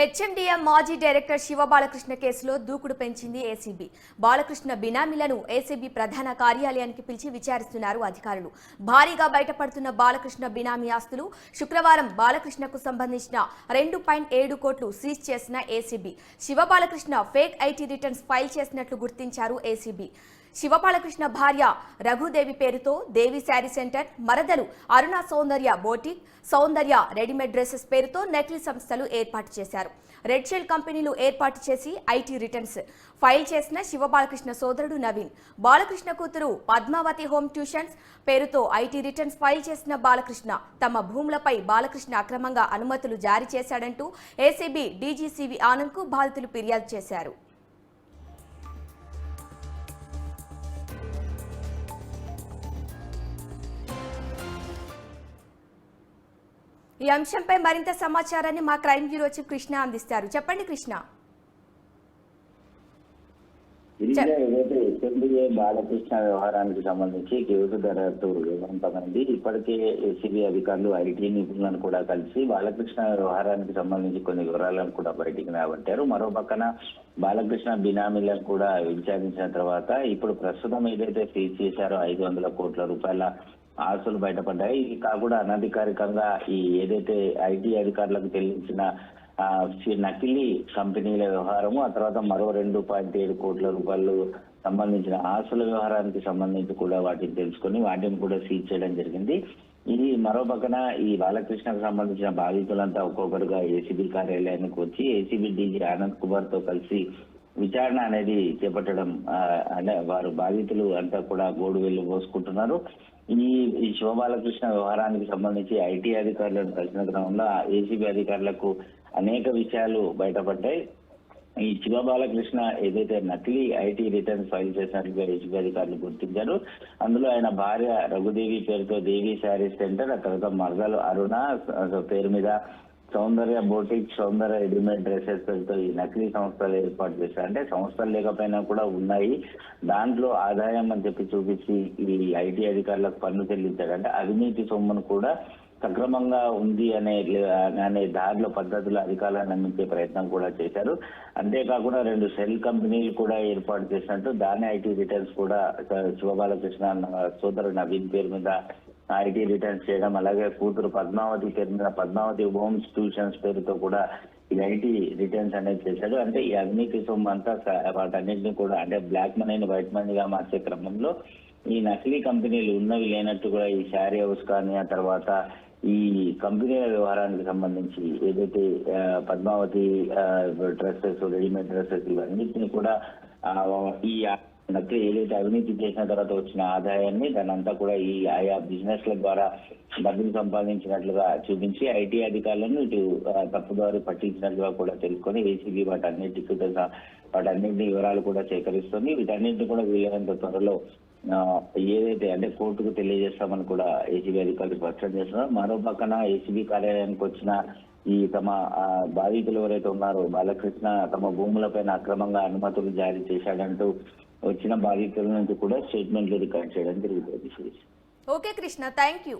హెచ్ఎండిఎం మాజీ డైరెక్టర్ శివ బాలకృష్ణ కేసులో దూకుడు పెంచింది ఏసీబీ. బాలకృష్ణ బినామీలను ఏసీబీ ప్రధాన కార్యాలయానికి పిలిచి విచారిస్తున్నారు అధికారులు. భారీగా బయటపడుతున్న బాలకృష్ణ బినామీ ఆస్తులు శుక్రవారం బాలకృష్ణకు సంబంధించిన రెండు పాయింట్ ఏడు కోట్లు సీజ్ చేసిన ACB. Shiva Balakrishna fake IT returns file చేసినట్లు గుర్తించారు ఏసీబీ. శివబాలకృష్ణ భార్య రఘుదేవి పేరుతో దేవి శారీ సెంటర్ మరదలు Aruna Soundarya boutique Soundarya readymade dresses పేరుతో నెక్లెస్ సంస్థలు ఏర్పాటు చేశారు. రెడ్ షెల్ కంపెనీలు ఏర్పాటు చేసి ఐటీ రిటర్న్స్ ఫైల్ చేసిన శివబాలకృష్ణ సోదరుడు నవీన్ బాలకృష్ణ కూతురు పద్మావతి హోమ్ ట్యూషన్స్ పేరుతో ఐటీ రిటర్న్స్ ఫైల్ చేసిన బాలకృష్ణ తమ భూములపై బాలకృష్ణ అక్రమంగా అనుమతులు జారీ చేశాడంటూ ఏసీబీ డీజీసీవీ ఆనంద్కు బాధితులు ఫిర్యాదు చేశారు. ఈ అంశంపై మరింత సమాచారాన్ని మా క్రైమ్ బ్యూరో చీఫ్ కృష్ణ అందిస్తారు. చెప్పండి కృష్ణ. ఏదైతే బాలకృష్ణ వ్యవహారానికి సంబంధించి కేసు దర్యాప్తు వివరింపమైంది ఇప్పటికే ఏసీబీ అధికారులు ఐటీ నిపుణులను కూడా కలిసి బాలకృష్ణ వ్యవహారానికి సంబంధించి కొన్ని వివరాలను కూడా బయటికి రాబట్టారు. మరో పక్కన బాలకృష్ణ బినామీలను కూడా విచారించిన తర్వాత ఇప్పుడు ప్రస్తుతం ఏదైతే సీజ్ చేశారో ఐదు వందల కోట్ల రూపాయల ఆస్తులు బయటపడ్డాయి. ఇది కాకుండా అనధికారికంగా ఈ ఏదైతే ఐటీ అధికారులకు చెల్లించిన నకిలీ కంపెనీల వ్యవహారము ఆ తర్వాత మరో రెండు పాయింట్ ఏడు కోట్ల రూపాయలు సంబంధించిన ఆస్తుల వ్యవహారానికి సంబంధించి కూడా వాటిని తెలుసుకొని వాటిని కూడా సీజ్ చేయడం జరిగింది. ఇది మరో పక్కన ఈ బాలకృష్ణకు సంబంధించిన బాధితులంతా ఒక్కొక్కరుగా ఏసీబీ కార్యాలయానికి వచ్చి ఏసీబీ డీజీ ఆనంద్ కుమార్తో కలిసి విచారణ అనేది చేపట్టడం అంటే వారు బాధితులు అంతా కూడా గోడు వెళ్ళి పోసుకుంటున్నారు. ఈ ఈ శివబాలకృష్ణ వ్యవహారానికి సంబంధించి ఐటీ అధికారులను కలిసిన క్రమంలో ఏసీబీ అధికారులకు అనేక విషయాలు బయటపడ్డాయి. ఈ శివబాలకృష్ణ ఏదైతే నకిలీ ఐటీ రిటర్న్స్ ఫైల్ చేసినట్లుగా ఏసీబీ అధికారులు గుర్తించారు. అందులో ఆయన భార్య రఘుదేవి పేరుతో దేవి శారీస్ సెంటర్ ఆ తర్వాత మరదలు అరుణ పేరు మీద Soundarya boutique Soundarya readymade dresses పేరుతో ఈ నకిలీ సంస్థలు ఏర్పాటు చేశారు. అంటే సంస్థలు లేకపోయినా కూడా ఉన్నాయి. దాంట్లో ఆదాయం అని చెప్పి చూపించి ఈ ఐటీ అధికారులకు పన్ను చెల్లించాడు అంటే అవినీతి సొమ్మును కూడా సక్రమంగా ఉంది అనే అనే దారిలో పద్ధతులు అధికారులను అందించే ప్రయత్నం కూడా చేశారు. అంతేకాకుండా రెండు సెల్ కంపెనీలు కూడా ఏర్పాటు చేసినట్టు దాని ఐటీ రిటర్న్స్ కూడా శివబాలకృష్ణ సోదరు నవీన్ పేరు మీద ఐటీ రిటర్న్స్ చేయడం అలాగే కూతురు పద్మావతి పేరు మీద పద్మావతి హోమ్స్ ట్యూషన్స్ పేరుతో కూడా ఈ ఐటీ రిటర్న్స్ అనేది చేశాడు అంటే ఈ అవినీతి సొమ్ము అంతా వాటన్నింటినీ కూడా అంటే బ్లాక్ మనీని వైట్ మనీగా మార్చే క్రమంలో ఈ నకిలీ కంపెనీలు ఉన్నవి లేనట్టు కూడా ఈ శారీ హౌస్ కానీ ఆ తర్వాత ఈ కంపెనీల వ్యవహారానికి సంబంధించి ఏదైతే పద్మావతి డ్రెస్సెస్ రెడీమేడ్ డ్రెస్సెస్ ఇవన్నిటిని కూడా ఈ నకిలీ ఏదైతే అవినీతి చేసిన తర్వాత వచ్చిన ఆదాయాన్ని దాని కూడా ఈ ఆయా బిజినెస్ ల ద్వారా డబ్బులు సంపాదించినట్లుగా చూపించి ఐటీ అధికారులను ఇటు తప్పుదారి పట్టించినట్లుగా కూడా తెలుసుకొని ఏసీబీ వాటన్నిటికి కూడా వాటన్నింటి వివరాలు కూడా సేకరిస్తుంది. వీటన్నింటిని కూడా వీలైనంత త్వరలో ఏదైతే అంటే కోర్టుకు తెలియజేస్తామని కూడా ఏసీబీ అధికారులు స్పష్టం చేస్తున్నారు. మరో పక్కన ఏసీబీ కార్యాలయానికి వచ్చిన ఈ తమ బాధితులు ఎవరైతే ఉన్నారో బాలకృష్ణ తమ భూములపైన అక్రమంగా అనుమతులు జారీ చేశాడంటూ వచ్చిన బాధితుల నుంచి కూడా స్టేట్మెంట్లు రికార్డ్ చేయడం జరుగుతుంది ఓకే కృష్ణ థ్యాంక్ యూ.